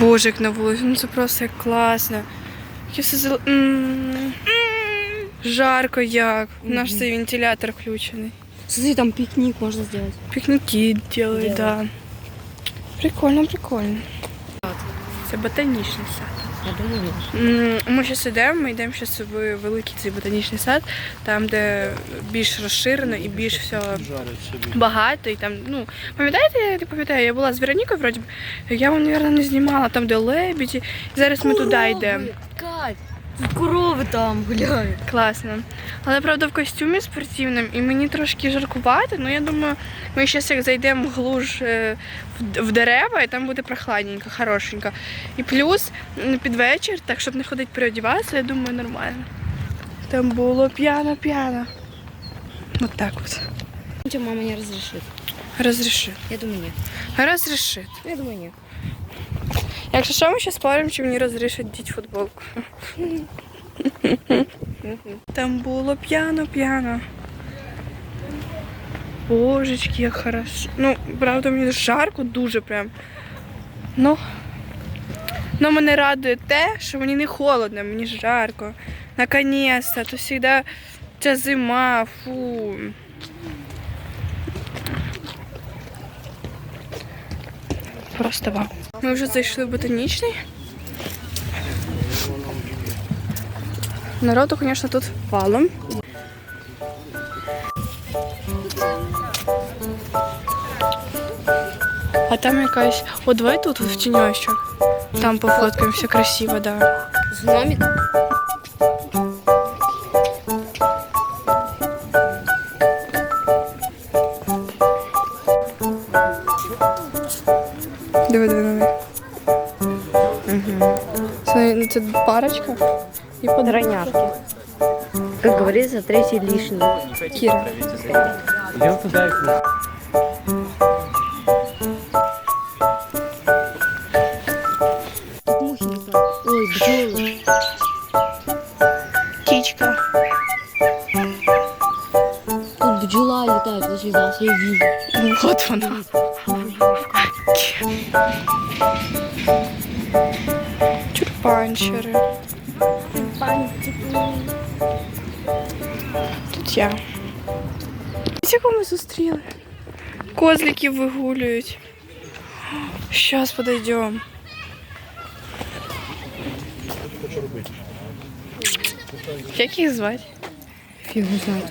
Боже, як на вулиці, ну це просто як класно. Яке все зел... М. Жарко як. Наш цей вентилятор включений. Смотри, там пикник можно сделать. Пікніки делають, так. да. Прикольно, прикольно. Це ботанічний сад. Я думаю. Ми зараз йдемо, ми йдемо зараз в великий цей ботанічний сад, там, де більш розширено і більш все багато. І там, ну, пам'ятаєте, я не пам'ятаю, я була з Веронікою, вроді, я вам, мабуть, не знімала, там, де лебіді. Зараз ми туди йдемо. Тут там гуляют. Класно. Але правда в костюмі спортивному і мені трошки жаркувати, ну я думаю, ми зараз як зайдемо глуж е, в дерева, і там буде прохладненько, хорошенько. І плюс під вечір, так щоб не ходити переодіватися, я думаю, нормально. Там було п'яно-п'яно. От так от. Тебе мама не разрешит. Розріши. Я думаю, нет. Розріши. Я думаю, нет. Якщо що, ми ще споримо, чи мені розрішать діть футболку. Там було п'яно-п'яно. Божечки, як хорошо. Ну, правда, мені жарко дуже прям. Ну, ну мене радує те, що мені не холодно, мені жарко. Наконец-то, то завжди ця зима, фу. Просто вау. Ми вже зайшли в ботанічний. Народу, звісно, тут валом. А там якась. О, давай тут в тіньочок. Там пофоткаємо, все красиво, да. С нами Диви, диви, диви. Угу. Це, це парочка і подруга. тройняшки. Как говорится, третий лишний. Кіра. Идем туда и Тут мухи летают. Ой, бджолы. Птичка. Тут бджола летает возле нас, я вижу. Вот вона. Тюльпанчери. Тут я. Ось Якого ми зустріли? Козликів вигулюють. Зараз подойдемо. Як їх звати? Фиг знает.